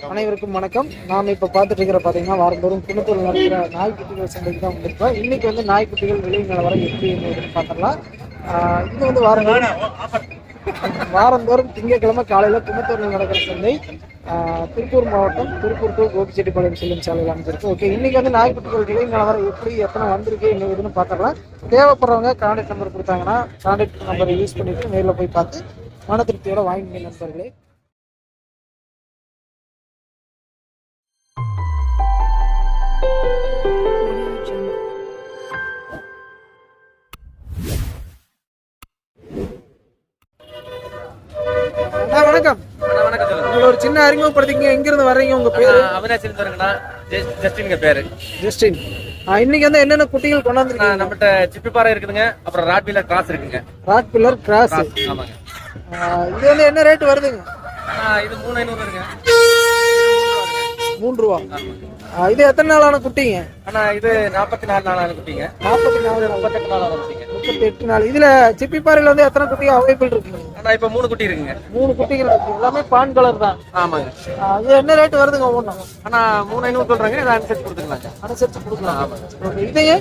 அனைவருக்கும் வணக்கம். நாம் இப்போ பார்த்துட்டு இருக்கிற பார்த்தீங்கன்னா வாரந்தோறும் குணத்தூர் நடக்கிற நாய்க்குட்டிகள் சந்தைக்கு தான் வந்திருக்கோம். இன்னைக்கு வந்து நாய்க்குட்டிகள் விலை நிலவரம் எப்படி என்னதுன்னு பார்த்துடலாம். ஆஹ் இது வந்து வாரந்தோறும் வாரந்தோறும் திங்கட்கிழமை காலையில் குணத்தூரில் நடக்கிற சந்தை. ஆஹ் திருப்பூர் மாவட்டம் திருப்பூர் டு கோபிச்செட்டிப்பாளையம் செல்லும் சாலையில் அமைஞ்சிருக்கு. ஓகே இன்னைக்கு வந்து நாய்க்குட்டிகள் விலை நிலவரம் எப்படி எத்தனை வந்திருக்கு என்ன இதுன்னு பார்த்துடலாம். தேவைப்படுறவங்க கான்டாக்ட் நம்பர் கொடுத்தாங்கன்னா கான்டாக்ட் நம்பரை யூஸ் பண்ணிட்டு நேரில் போய் பார்த்து மன திருப்தியோட வாங்கிங்க நண்பர்களே. உங்களை அறிமுகப்படுத்திங்க எங்கிருந்து வர்றீங்க உங்க பேரு? அவினாஷ் இருந்துருங்கண்ணா ஜஸ்டின்ங்க பேரு. ஜஸ்டின். இன்னைக்கு வந்து என்னென்ன குட்டிகள் கொண்டாந்துருக்கீங்க? நம்மகிட்ட சிப்பி பாறை இருக்குதுங்க அப்புறம் ராட்வீலர் கிராஸ் இருக்குங்க. Rottweiler cross. ஆமாங்க. இது வந்து என்ன ரேட் வருதுங்க? இது மூணு ஐநூறு வருங்க. மூன்று ரூபா. இது எத்தனை நாளான குட்டிங்க? அண்ணா இது நாற்பத்தி நாலு நாள் குட்டிங்க. நாற்பத்தி நாலு முப்பத்தெட்டு நாள் குட்டிங்க. முப்பத்தி எட்டு நாள். இதுல சிப்பிப்பாறையில வந்து எத்தனை குட்டிகள் அவைபிள் இருக்குங்க? அண்ணா இப்ப மூணு குட்டி இருக்குங்க. மூணு குட்டிகள் இருக்கு. எல்லாமே பான் கலர் தான். ஆமாங்க. இது என்ன ரேட் வருதுங்க ஒவ்வொன்றும்? அண்ணா மூணு ஐநூறு சொல்றாங்க இதை அனுசரிச்சு கொடுத்துக்கலாங்க. அனுசரிச்சு கொடுக்கலாம். ஓகே இதையே?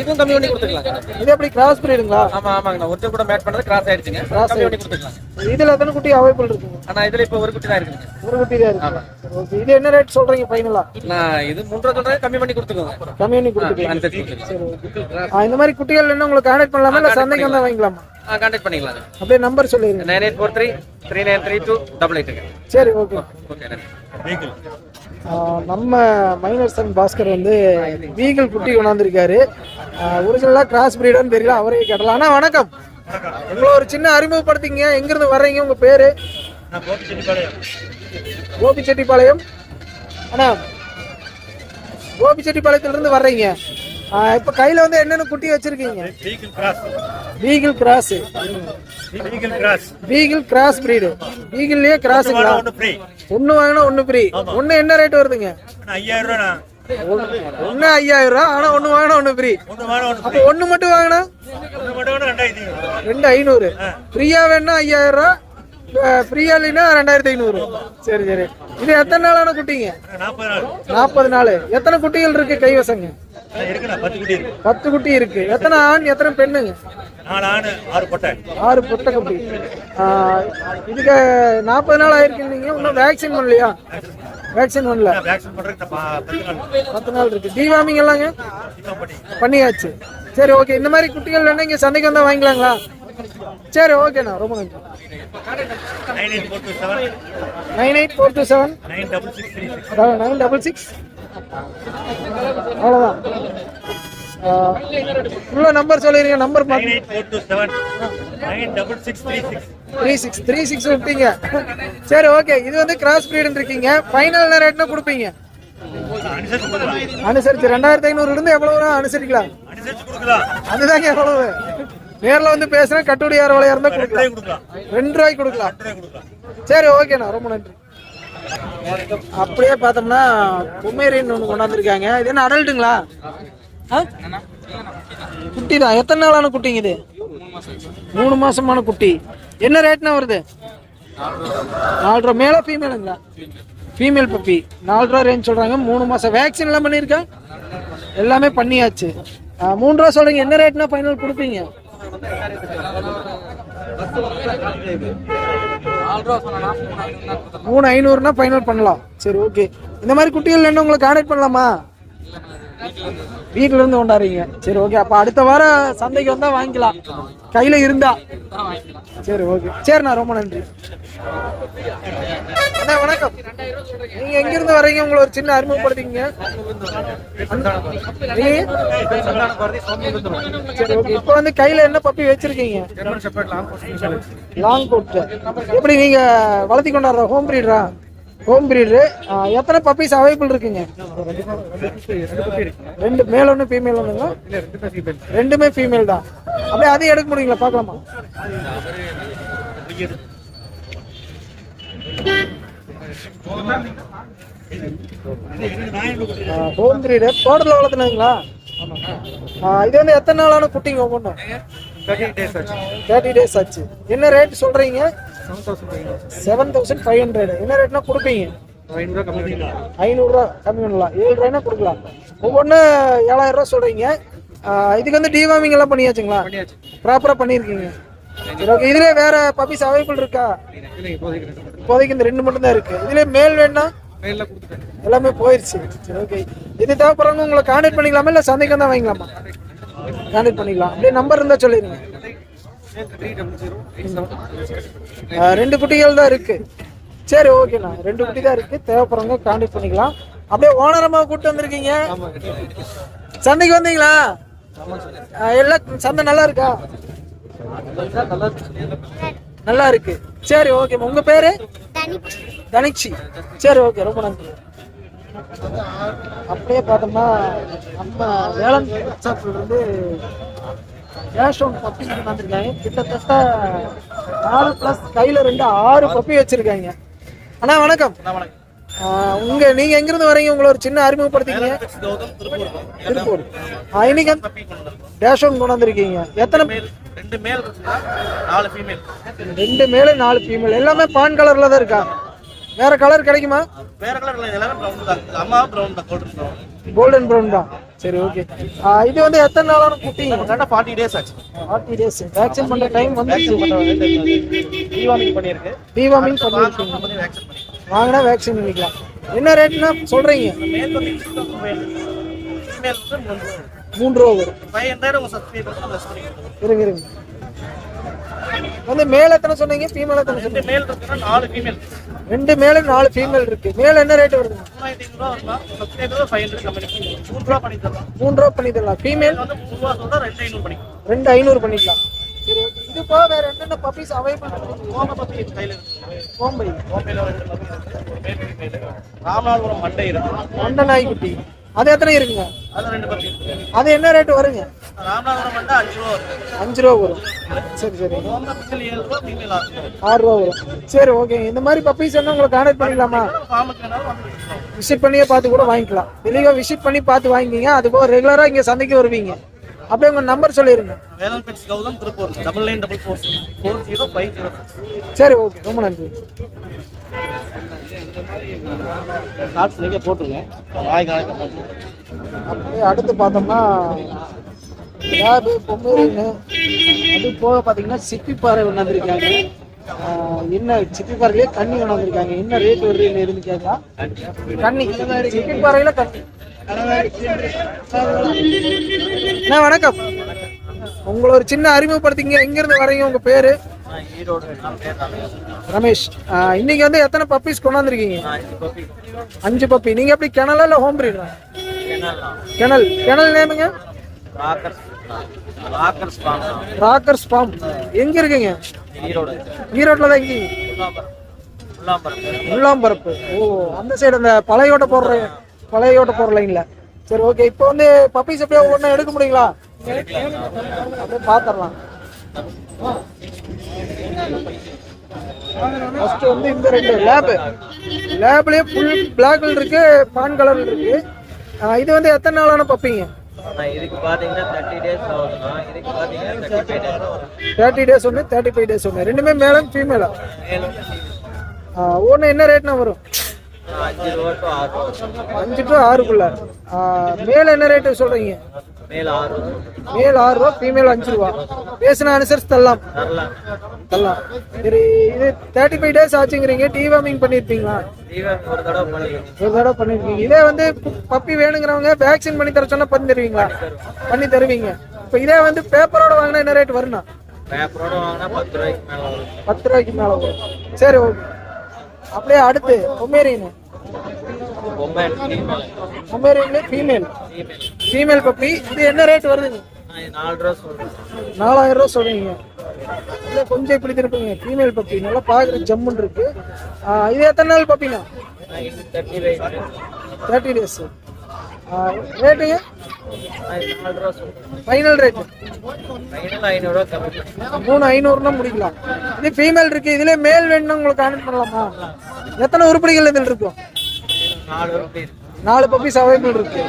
இதுவும் கம்மி பண்ணி கொடுத்துக்கலாங்க. இது எப்படி கிராஸ் பிரீடுங்களா ஆமா ஆமாங்கண்ணா. ஒருத்தர் கூட மேட் பண்ணது கிராஸ் ஆயிடுச்சுங்க. கம்மி பண்ணி கொடுத்துக்கலாங்க. இதுல எத்தனை குட்டி அவைபிள் இருக்குங்க? அண்ணா இதுல இப்ப ஒரு குட்டி தான் இருக்குங்க. ஒரு குட்டி தான் இருக்கு. இது என்ன ரேட் சொல்றீங்க ஃபைனலா நான் இது மூன்று ரூபா சொல்றாங்க கம்மி பண்ணி கொடுத்துக்கோங்க. கொடுத்துக்கலாம். அனுசரிச்சு கொடுத்துக்கலாம். இந்த மாதிரி குட்டிகள் என்ன உங்களுக்கு கான்டாக்ட் பண்ணலாமா? இல்ல சந்தைக்கு வந்தா வாங்கிக்கலாமா? கான்டாக்ட் பண்ணிக்கலாங்க அப்படியே நம்பர் சொல்லிடுங்க. Nine eight four three three nine three two double எயிட்டுங்க சரி ஓகே. ஓகே நன்றி. நம்ம மைனர் சன் பாஸ்கர் வந்து வீகல் குட்டி கொண்டாந்துருக்காரு. ஒரிஜினலா கிராஸ் பிரீடான்னு தெரியல அவரே கேட்டலாம். அண்ணா வணக்கம். உங்களை ஒரு சின்ன அறிமுகப்படுத்திங்க. எங்கிருந்து வர்றீங்க உங்க பேரு? கோபிச்செட்டிப்பாளையம். அண்ணா கோபிச்செட்டிப்பாளையத்துல இருந்து வர்றீங்க இப்ப கையில வந்து என்னென்ன குட்டி வச்சிருக்கீங்க? Beagle cross Beagle cross. Beagle cross breed வீகிள்லயே கிராஸுங்களா. ஒண்ணு வாங்கினா ஒண்ணு ஃப்ரீ ஒண்ணு என்ன ரேட் வருதுங்க? ஐயாயிரம் ரூபாண்ணா. ஒண்ணு ஐயாயிரம் ரூபா ஆனா ஒண்ணு வாங்கினா ஒண்ணு ஃப்ரீ அப்ப ஒண்ணு மட்டும் வாங்கினா. ரெண்டு ஐநூறு. ஃப்ரீயா வேணா ஐயாயிரம் ரூபா ஃப்ரீயா இல்லைன்னா ரெண்டாயிரத்தி ஐநூறு. சரி சரி. இது எத்தனை நாளான குட்டிங்க? நாற்பது நாள். எத்தனை குட்டிகள் இருக்கு கைவசங்க. பத்து குட்டி இருக்கு. எத்தனை ஆண் எத்தனை பெண்ணுங்க? ஆறு பொட்டை. ஆறு பொட்டை இதுக்கு நாற்பது நாள் ஆயிருக்கு இன்னும் வேக்சின் பண்ணலையா? வேக்சின் பண்ணல. நான் vaccine பண்றதுக்கு நான் ப- பத்து நாள். பத்து நாள் இருக்கு. டிவாமிங் எல்லாங்க. பண்ணியாச்சு. சரி ஓகே இந்த மாதிரி குட்டிகள் வேணா இங்க சந்தைக்கு வந்தா வாங்கிக்கலாங்களா? சரி ஓகேண்ணா ரொம்ப நன்றி. Nine eight four two seven. Nine double six அவ்வளோதான் உள்ள நம்பர் சொல்லிடுங்க number. Three six three six. விட்டீங்க. சரி ஓகே இது வந்து கிராஸ் பிரீடுன்னு இருக்கீங்க ஃபைனல் ரேட்னா கொடுப்பீங்க? அனுசரிச்சு. ரெண்டாயிரத்தி ஐநூறுல இருந்து எவ்வளவு அனுசரிக்கலாம். அதுதாங்க எவ்வளவு? நேர்ல வந்து பேசுறேன் கட்டுப்படி யார் விலையா இருந்தா கொடுக்கலாம். ரெண்டு ரூபாய்க்கு கொடுக்கலாம். சரி ஓகேண்ணா ரொம்ப நன்றி. அப்படியே பார்த்தோம்னா குமேரின்னு ஒன்று கொண்டாந்துருக்காங்க. இது என்ன அடல்ட்டுங்களா குட்டி தான் எத்தனை நாளான குட்டிங்க இது? மூணு மாசமான குட்டி. என்ன ரேட்னா வருது? நாலு ரூபா மேலே ஃபீமேலுங்களா ஃபீமேல் பப்பி நாலு ரூபா ரேஞ்ச் சொல்றாங்க. மூணு மாசம் வேக்சின் எல்லாம் பண்ணியிருக்கேன் எல்லாமே பண்ணியாச்சு. ஆ, மூணு ரூபா சொல்றீங்க. என்ன ரேட்னா ஃபைனல் கொடுப்பீங்க? மூணு ஐநூறுனா ஃபைனல் பண்ணலாம். சரி ஓகே இந்த மாதிரி குட்டிகள் என்ன உங்களை கான்டாக்ட் பண்ணலாமா? வீட்ல இருந்து கொண்டாடுறீங்க. சரி ஓகே அப்ப அடுத்த வாரம் சந்தைக்கு வந்தா வாங்கிக்கலாம். கையில இருந்தா. சரி ஓகே சரிண்ணா ரொம்ப நன்றி. அண்ணா வணக்கம். நீங்க எங்க இருந்து வர்றீங்க? உங்களை ஒரு சின்ன அறிமுகப்படுத்திங்க? சரி ஓகே இப்போ வந்து கையில என்ன பப்பி வச்சிருக்கீங்க? லாங் கோட் எப்படி நீங்க வளர்த்தி கொண்டாடுற? ஹோம் பிரீடரா ஹோம் பிரீடரு எத்தனை பப்பீஸ் அவைபிள் இருக்குங்க? ரெண்டு மேல் ஒன்று ஃபீமேல் ஒன்றுங்களா ரெண்டுமே ஃபீமேல் தான். அப்படியே அதையும் எடுக்க முடியுங்களா? பார்க்கலாமா? ஹோம் பிரீடர் தோட்டத்தில் வளர்த்துனாங்களா இது வந்து எத்தனை நாளான குட்டிங்க ஒவ்வொன்றும்? தேர்ட்டி டேஸ் ஆச்சு. என்ன ரேட் சொல்றீங்க? செவன் தௌசண்ட் ஃபைவ் ஹண்ட்ரட் என்ன ரேட்னா கொடுப்பீங்க? ஐநூறுரூவா கம்மி பண்ணலாம். ஏழு ரூபாய்னா கொடுக்கலாம். ஒவ்வொன்றும் ஏழாயிரம் ரூபா சொல்கிறீங்க இதுக்கு வந்து டிவாமிங் எல்லாம் பண்ணியாச்சுங்களா? ப்ராப்பராக பண்ணியிருக்கீங்க. ஓகே இதுலேயே வேற பப்பீஸ் அவைலபிள் இருக்கா? இப்போதைக்கு இந்த ரெண்டு மட்டும் தான் இருக்கு. இதுலேயே மேல் வேணா எல்லாமே போயிடுச்சு ஓகே இது தேவைப்படுறவங்க உங்களை கான்டாக்ட் பண்ணிக்கலாமா? இல்லை சந்தைக்கு தான் வாங்கிக்கலாமா? கான்டாக்ட் பண்ணிக்கலாம். அப்படியே நம்பர் இருந்தால் சொல்லிடுங்க. ரெண்டு குட்டிகள் தான் இருக்கு. சரி ஓகேண்ணா ரெண்டு குட்டி தான் இருக்கு. தேவைப்படுறவங்க கான்டெக்ட் பண்ணிக்கலாம். அப்படியே ஓனரமாக கூப்பிட்டு வந்திருக்கீங்க. சந்தைக்கு வந்தீங்களா? எல்லாம் சந்தை நல்லா இருக்கா? நல்லா இருக்கு. சரி ஓகே உங்க பேரு? தனிச்சி. சரி ஓகே ரொம்ப நன்றி. அப்படியே பார்த்தோம்னா நம்ம வேளாண் வந்து கேஷ் ஒன் பப்பி வந்திருக்காங்க. கிட்டத்தட்ட நாலு ப்ளஸ் கையில ரெண்டு ஆறு பப்பி வச்சிருக்காங்க. அண்ணா வணக்கம். உங்க நீங்க எங்கிருந்து வரீங்க? உங்களை ஒரு சின்ன அறிமுகப்படுத்திக்கீங்க திருப்பூர் இன்னைக்கு டேஷ் ஒன் கொண்டு வந்திருக்கீங்க. எத்தனை ரெண்டு மேல் நாலு ஃபீமேல் ரெண்டு மேல நாலு ஃபீமேல் எல்லாமே பான் கலர்ல தான் இருக்கா? வேற கலர் கிடைக்குமா? வேற கலர் இல்லை எல்லாமே ப்ரௌன் தான். இது அம்மா ப்ரௌன் தான் கோல்டன் ப்ரௌன் கோல்டன் ப்ரௌன் தான். சரி ஓகே இது வந்து எத்தனை நாளான குட்டி? கரெக்டாக ஃபார்ட்டி டேஸ் ஆச்சு. ஃபார்ட்டி டேஸ் வேக்சின் பண்ற டைம் வந்து தீவாமிங் பண்ணியிருக்கு. டிவார்மிங் பண்ணிருக்கீங்க. பண்ணி வேக்சின் பண்ணி வாங்கினா வேக்சின் பண்ணிக்கலாம். என்ன ரேட்னா வந்து மூன்று ரூபா வரும். இருங்க இருங்க. வந்து மேல் எத்தனை சொன்னீங்க? ஃபீமேல் எத்தனை சொன்னீங்க? மேல் நாலு ஃபீமேல் ரெண்டு மேல நாலு ஃபீமேல் இருக்கு. மேல் என்ன ரேட் வருது? மூணு ரூபா பண்ணி தரலாம் மூணு ரூபா பண்ணி தரலாம் ஃபீமேல் ரெண்டு ஐநூறு பண்ணிக்கலாம். இது போக வேற என்னென்ன பப்பீஸ் அவைலபிள் இருக்கு? கோம பத்தி கையில் இருக்கு கோம்பை. கோம்பையில் ரெண்டு ராமநாதபுரம் மண்டை இருக்கு. மண்டை நாய்க்குட்டி. அது எத்தனை இருக்குங்க? அது ரெண்டு இருக்கு அது என்ன ரேட் வருங்க? ராமநாதபுரம் மண்டை அஞ்சு ரூபா அஞ்சு ரூபா வரும். சரி சரி. ஆறு ரூபா வரும். சரி ஓகே இந்த மாதிரி பப்பீஸ் என்ன உங்களை கான்டாக்ட் பண்ணிக்கலாமா. விசிட் பண்ணியே பார்த்து கூட வாங்கிக்கலாம். தெளிவாக விசிட் பண்ணி பார்த்து வாங்கிக்கிங்க. அது போக ரெகுலராக இங்கே சந்தைக்கு வருவீங்க. அப்படியே உங்கள் நம்பர் சொல்லிடுங்க Velan pets Gautham Tiruppur. Double nine double four four zero five zero சரி ஓகே ரொம்ப நன்றி. நீங்கள் போட்டுருங்க. வாய் கணக்கு போட்டு அப்படியே அடுத்து பார்த்தோம்னா லேபு பொம்மரின்னு அது போக பார்த்தீங்கன்னா சிப்பி பாறை ஒன்று வந்திருக்காங்க என்ன சிப்பி பாறையிலே கண்ணி வந்திருக்காங்க என்ன ரேட் வருதுன்னு எதுன்னு கேட்டா? கண்ணி சிப்பி பாறையில கண்ணி அண்ணா வணக்கம். உங்களை ஒரு சின்ன அறிமுகப்படுத்திங்க. எங்கிருந்து வரீங்க உங்க பேரு? ரமேஷ். இன்னைக்கு வந்து எத்தனை பப்பீஸ் கொண்டாந்துருக்கீங்க? அஞ்சு பப்பி நீங்க எப்படி கிணலா இல்ல ஹோம் பிரீடா கிணல் கிணல் நேமுங்க ராக்கர்ஸ் ஃபார்ம் எங்க இருக்கீங்க? ஈரோடு. ஈரோட்ல தான் இருக்கீங்க முள்ளாம்பரப்பு ஓ அந்த சைடு அந்த பழையோட்ட போடுற பழையோட்ட போடுற லைன்ல சரி ஓகே இப்போ வந்து பப்பீஸ் எப்படியோ ஒண்ணு எடுக்க முடியுங்களா? அப்படியே பாத்திரலாம் ஃபர்ஸ்ட் வந்து இந்த ரெண்டு லேப் லேப்லயே ஃபுல் பிளாக் இருக்கு பான் கலர் இருக்கு. இது வந்து எத்தனை நாளான பப்பிங்க? இதுக்கு தேர்ட்டி டேஸ் இதுக்கு பார்த்தீங்கன்னா thirty five days thirty days ஒன்று தேர்ட்டி ஃபைவ் டேஸ் ஒன்று ரெண்டுமே மேலும் ஃபீமேலா மேலும் ஒன்று என்ன ரேட்னா வரும்? அஞ்சு டு ஆறு அஞ்சு டு ஆறுக்குள்ள. மேல் என்ன ரேட்டு சொல்றீங்க? மேல் ஆறு ரூபா. ஃபீமேல் அஞ்சு ரூபா. பேசின அனுசரிச்சு தரலாம். தரலாம். சரி இது தேர்ட்டி ஃபைவ் டேஸ் ஆச்சுங்கிறீங்க டிவார்மிங் பண்ணியிருப்பீங்களா ஒரு தடவை பண்ணிக்கணும் ஒரு தடவை பண்ணிருக்கீங்க. இதே வந்து பப்பி வேணுங்கிறவங்க வேக்சின் பண்ணி தர சொன்னா பண்ணி தருவீங்களா? பண்ணி தருவீங்க. இப்போ இதே வந்து பேப்பரோட வாங்கினா என்ன ரேட் வரும்னா? பேப்பரோட வாங்கினா பத்து ரூபாய்க்கு மேலே வரும். பத்து ரூபாய்க்கு மேல வரும். சரி ஓகே அப்படியே அடுத்து பொம்மேரியன் பொம்மை ஃபீமேல் ஃபீமேல் ஃபீமேல் பப்பி இது என்ன ரேட் வருதுங்க நாலாயிரம் ரூபா சொல்றீங்க. இல்லை கொஞ்சம் இப்படி திருப்பீங்க ஃபீமேல் பப்பி நல்லா பார்க்குற ஜம்முன்னு இருக்கு. இது எத்தனை நாள் பப்பினா தேர்ட்டி டேஸ் ரேட்டுங்க ஃபைனல் ரேட்டு மூணு ஐநூறுனா முடிக்கலாம். இது ஃபீமேல் இருக்கு. இதுல மேல் வேணும்னா உங்களுக்கு அனுப்பி பண்ணலாமா? எத்தனை உருப்படிகள் இதில் இருக்கும்? நாலு நாலு பப்பீஸ் அவைலபிள் இருக்கு.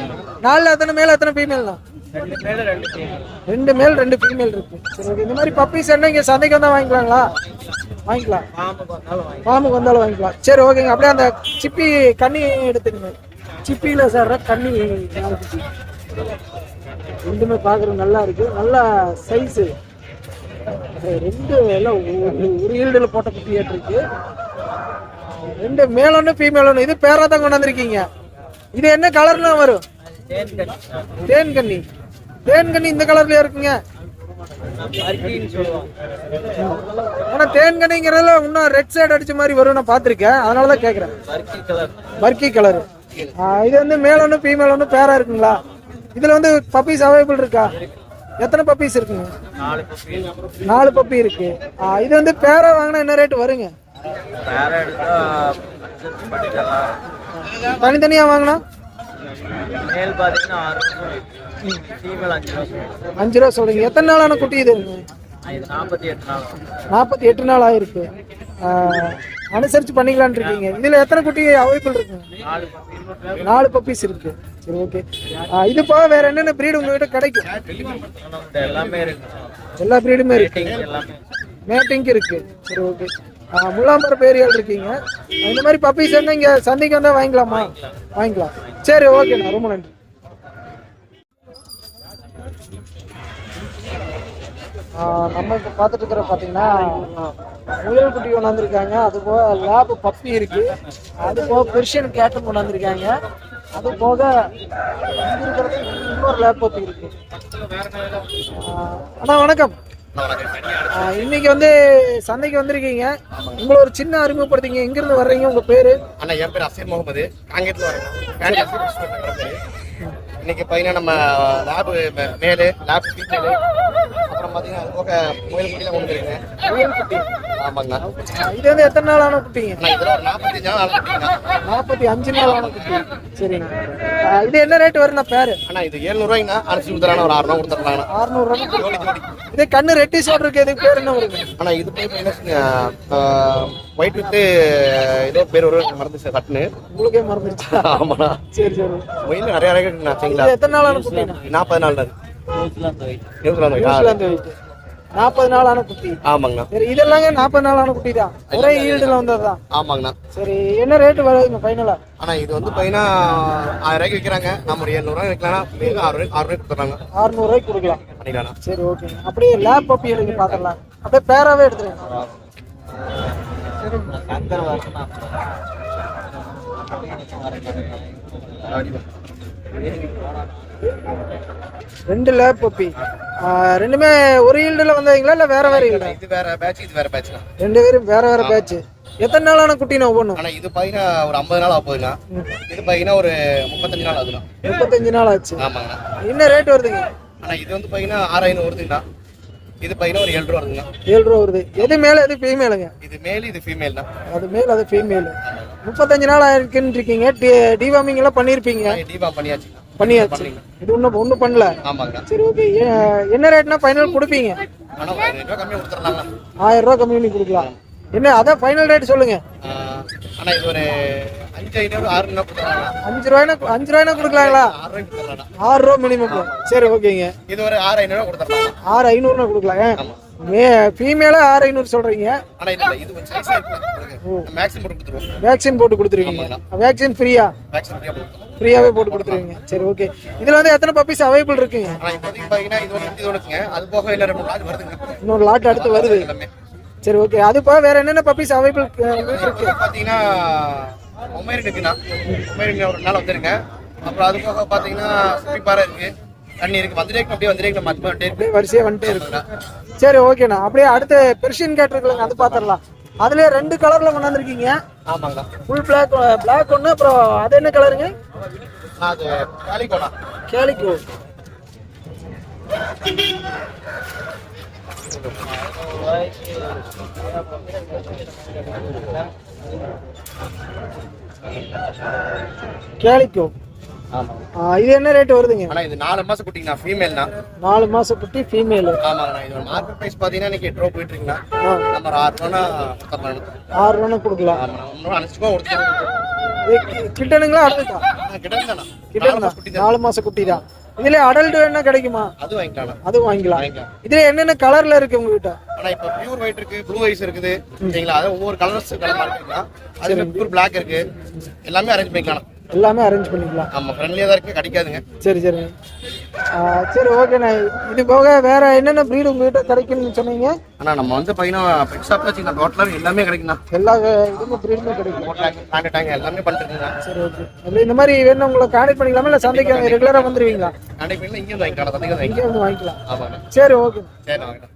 நாலுல எத்தனை மேல் எத்தனை ஃபீமேல் தான் ரெண்டு மேல ரெண்டு ஃபீமேல் ரெண்டு மேல் ரெண்டு ஃபீமேல் இருக்கு. சரி இந்த மாதிரி பப்பீஸ் என்ன இங்கே சந்தைக்கு வந்தால் வாங்கிக்கலாங்களா? வாங்கிக்கலாம். ஃபார்முக்கு வந்தாலும் வாங்கிக்கலாம். சரி ஓகேங்க அப்படியே அந்த சிப்பி கண்ணி எடுத்துக்கங்க. சிப்பியில் சார் கண்ணி நாலு ரெண்டுமே பார்க்குறது நல்லா இருக்கு. நல்ல சைஸு ரெண்டு எல்லாம் ஒரு ஈல்டில் போட்ட குட்டி இருக்கு ரெண்டு மேல் ஒன்று ஃபீமேல் ஒன்று இது பேரா தான் கொண்டாந்துருக்கீங்க. இது என்ன கலர்லாம் வரும்? தேன் தேன் கண்ணி தேன் கண்ணி இந்த கலர்லயே இருக்குங்க. ஆனா தேன் கண்ணிங்கிறதுல இன்னும் ரெட் சைடு அடிச்ச மாதிரி வரும் நான் பார்த்துருக்கேன். அதனாலதான் தான் கேட்குறேன் பர்கி கலர் பர்க்கி கலர் இது வந்து மேல் ஒன்று ஃபீமேல் ஒன்று பேரா இருக்குங்களா? இதுல வந்து பப்பீஸ் அவைலபிள் இருக்கா? எத்தனை பப்பீஸ் இருக்குங்க? நாலு பப்பி இருக்கு. ஆ, இது வந்து பேரா வாங்கினா என்ன ரேட் வருங்க? வேற எடுத்தா adjust பண்ணிக்கலாம். தனித்தனியா வாங்கினா? மேல் பார்த்தீங்கன்னா ஆறு ஃபீமேல் அஞ்சு ரூபா அஞ்சு ரூபா சொல்றீங்க. எத்தனை நாளான குட்டி இது? நாற்பத்தி எட்டு நாள். நாற்பத்தி எட்டு நாள் ஆயிருக்கு. ஆ, அனுசரிச்சு பண்ணிக்கலாம்னு இருக்கீங்க. இதுல எத்தனை குட்டி அவைலபிள் இருக்குங்க நாலு பப்பி நாலு பப்பீஸ் இருக்கு. சரி ஓகே இது போக வேற என்னென்ன பிரீடு உங்ககிட்ட கிடைக்கும்? எல்லாமே இருக்கு. எல்லா பிரீடுமே இருக்கு. மேட்டிங்க்கு இருக்கு. சரி ஓகே முள்ளாம்பரம் ஏரியாவில் இருக்கீங்க. இந்த மாதிரி பப்பீஸ் வந்து இங்கே சந்தைக்கு வந்தால் வாங்கிக்கலாமா? வாங்கிக்கலாம். சரி ஓகேண்ணா ரொம்ப நன்றி. நம்ம இப்போ பார்த்துட்டு இருக்கிற பார்த்தீங்கன்னா முயல் குட்டி கொண்டாந்துருக்காங்க. அது போக லேப் பப்பி இருக்கு. அது போக பெர்ஷியன் கேட்டும் கொண்டாந்துருக்காங்க. அது போக இங்கே இருக்கிறது இன்னொரு லேப் பப்பி இருக்கு. அண்ணா வணக்கம். இன்னைக்கு வந்து சந்தைக்கு வந்திருக்கீங்க. உங்களை ஒரு சின்ன அறிமுகப்படுத்திங்க. எங்க இருந்து வர்றீங்க? உங்க பேரு? அண்ணா என் பேர் அசீர் முகமது. காங்கேயத்தில் வரேன். இன்னைக்கு பார்த்தீங்கன்னா நம்ம லேபு மேலு லேப் அப்புறம் பார்த்தீங்கன்னா போக முயல் குட்டிலாம் கொண்டு வந்துருக்கேன் முயல் குட்டி? ஆமாங்கண்ணா ஆ, இது வந்து எத்தனை நாள் ஆன குட்டிங்க இதெல்லாம் ஒரு நாற்பத்தஞ்சு நாள் ஆகுதுங்கண்ணா நாற்பத்தி அஞ்சு நாள் ஆன குட்டி இது என்ன ரேட் வருண்ணா பேரு? அண்ணா இது ஏழ்நூறுவாய்ங்கண்ணா அனுப்பிச்சு கொடுத்துறாங்க ஒரு ஆறுநூறு ஜோடி ஜோடி. இது கண்ணு ரெட்டி சோடு இருக்கு இதுக்கு பேர் என்ன வருங்க அண்ணா இது போய் ஒயிட் வித்து ஏதோ பேர் ஒரு மறந்துச்சு கட்டுன்னு உங்களுக்கே மறந்துருச்சு? ஆமாண்ணா. சரி சரி. முயல் நிறைய இருக்குண்ணா சரிங்களா எத்தனை நாள் நாற்பது நாள் நியூசிலாந்து வெயிட் நாற்பது நாள் ஆன குட்டி. ஆமாங்கண்ணா. சரி இதெல்லாங்க நாற்பது நாள் ஆன குட்டி தான் ஒரே ஈல்டுல வந்ததுதான். ஆமாங்கண்ணா. சரி என்ன ரேட்டு வருதுங்க ஃபைனலா? ஆனா இது வந்து பார்த்தீங்கன்னா ஆயிரம் ரூபாய்க்கு விற்கிறாங்க நம்ம ஒரு எழுநூறுவா விற்கலாம் ஆறு ஆறு ரூபாய்க்கு கொடுத்துறாங்க அறுநூறு ரூபாய்க்கு கொடுக்கலாம். பண்ணிக்கலாம் சரி ஓகே அப்படியே லேப் பப்பி எடுங்க பார்த்துடலாம். அப்படியே பேராவே எடுத்துருங்க. ரெண்டு லேப் பப்பி ரெண்டுமே ஒரு ஈல்டுல வந்தீங்களா இல்ல வேற வேற ஈல்டா இது வேற பேட்ச் இது வேற பேட்ச் தான். ரெண்டு பேரும் வேற வேற பேட்ச் எத்தனை நாளான குட்டினா ஒவ்வொன்றும்? ஆனா இது பார்த்தீங்கன்னா ஒரு ஐம்பது நாள் ஆகுதுங்க இது பார்த்தீங்கன்னா ஒரு முப்பத்தஞ்சு நாள் ஆகுதுண்ணா. முப்பத்தஞ்சு நாள் ஆச்சு. ஆமாங்கண்ணா. என்ன ரேட் வருதுங்க ஆனா இது வந்து பார்த்தீங்கன்னா ஆறு ஐநூறு வருதுங்கண்ணா. இது பார்த்தீங்கன்னா ஒரு ஏழு ரூபா வருதுங்க ஏழு ரூபா வருது. எது மேல எது ஃபீமேலுங்க இது மேல் இது ஃபீமேல் தான் அது மேல் அது ஃபீமேல் முப்பத்தஞ்சு நாள் ஆயிருக்குன்னு இருக்கீங்க டிவார்மிங் எல்லாம் பண்ணியிருப்பீங்க டீபா பண்ணியாச்சு பண்ணியாச்சு. இது ஒன்றும் ஒன்றும் பண்ணல. சரி ஓகே என்ன ரேட்னா ஃபைனல் கொடுப்பீங்க? ஆயிரம் ரூபா கம்மி பண்ணி கொடுக்கலாம். என்ன அதான் ஃபைனல் ரேட் சொல்லுங்க. இது ஒரு அஞ்சு ஐநூறு ஆறு அஞ்சு ரூபாய்னா அஞ்சு ரூபாய்னா கொடுக்கலாங்களா? ஆறு ரூபா மினிமம் சரி ஓகேங்க இது ஒரு ஆறு ஐநூறுவா கொடுத்துடலாம் ஆறு ஐநூறுனா கொடுக்கலாம் ஏன்? மே ஃபீமேலா ஆறு ஐநூறு சொல்றீங்க? வேக்சின் போட்டு கொடுத்துருவீங்க வேக்சின் ஃப்ரீயா ஃப்ரீயாவே போட்டு கொடுத்துருவீங்க. சரி ஓகே இதுல வந்து எத்தனை பப்பீஸ் அவைலபிள் இருக்குங்க? இன்னொரு லாட் அடுத்து வருது. சரி ஓகே அது போக வேற என்னென்ன பப்பீஸ் அவைலபிள் இருக்கு? பாத்தீங்கன்னா ஒமைரின் இருக்குண்ணா ஒமைரின் ஒரு நாள் வந்துருங்க. அப்புறம் அது போக பாத்தீங்கன்னா சுப்பிப்பாறை இருக்கு. தண்ணி இருக்கு. வந்துட்டே அப்படியே வந்துட்டே மாத்தி வரிசையா வந்துட்டே இருக்கு. சரி ஓகேண்ணா அப்படியே அடுத்து பெர்ஷியன் கேட் இருக்குல்லங்க அது பாத்திரலாம் அதுலயே ரெண்டு கலர்ல கொண்டாந்துருக்கீங்க. ஆமாங்களா ஃபுல் பிளாக் பிளாக் ஒன்று அப்புறம் அது என்ன கலருங்க அது கேலிக்கோ ஆமா ஆ, இது என்ன ரேட் வருதுங்க? ஆனா இது நாலு மாசம் குட்டிங்கண்ணா ஃபீமேல் தான் நாலு மாசம் குட்டி ஃபீமேல் ஆமாங்கண்ணா இது மார்க்கெட் பிரைஸ் பாத்தீங்கன்னா இன்னைக்கு எட்டு ரூபா போயிட்டு இருக்குண்ணா நம்ம ஆறு ரூபா ஆறு ரூபா கொடுக்கலாம். ஆமாண்ணா இன்னும் அஞ்சு ரூபா கொடுத்துருவோம் இது கி- கிட்டனுங்களா அடுத்துக்கா கிட்ட இருந்தாண்ணா கிட்ட இருந்தா நாலு மாசம் குட்டி தான் இதுல அடல்ட் வேணா கிடைக்குமா? அது வாங்கிக்கலாம் அதுவும் வாங்கிக்கலாம். இதுல என்னென்ன கலர்ல இருக்கு உங்ககிட்ட? ஆனா இப்ப பியூர் ஒயிட் இருக்கு ப்ளூ ஐஸ் இருக்குது. சரிங்களா? அது ஒவ்வொரு கலர்ஸ் கலமா இருக்குங்களா அது பியூர் பிளாக் இருக்கு. எல்லாமே அரேஞ்ச் பண்ணிக்கலாம் எல்லாமே அரேஞ்ச் பண்ணிக்கலாம். ஆமா ஃப்ரெண்ட்லியா தான் இருக்கு கிடைக்காதுங்க. சரி சரி. ஆ, சரி ஓகேண்ணா இது போக வேற என்னென்ன ப்ரீடு உங்ககிட்ட கிடைக்கும்னு சொன்னீங்க? ஆனா நம்ம வந்து பாத்தீங்கன்னா பெட் ஷாப் வச்சுக்கலாம் டோட்டலாவே எல்லாமே கிடைக்குண்ணா எல்லா இதுவும் ப்ரீடுமே கிடைக்கும். டேங்க் டேங்க் எல்லாமே பண்ணிருக்குங்க சரி ஓகே அப்படி இந்த மாதிரி வேணும் உங்களை கான்டாக்ட் பண்ணிக்கலாமா? இல்லை சந்தைக்கு ரெகுலராக வந்துருவீங்களா? கண்டிப்பா இங்கே வந்து வாங்கிக்கலாம் இங்கே வந்து வாங்கிக்கலாம். ஆமாங்க சரி ஓகே சரி வாங்கண்ணா.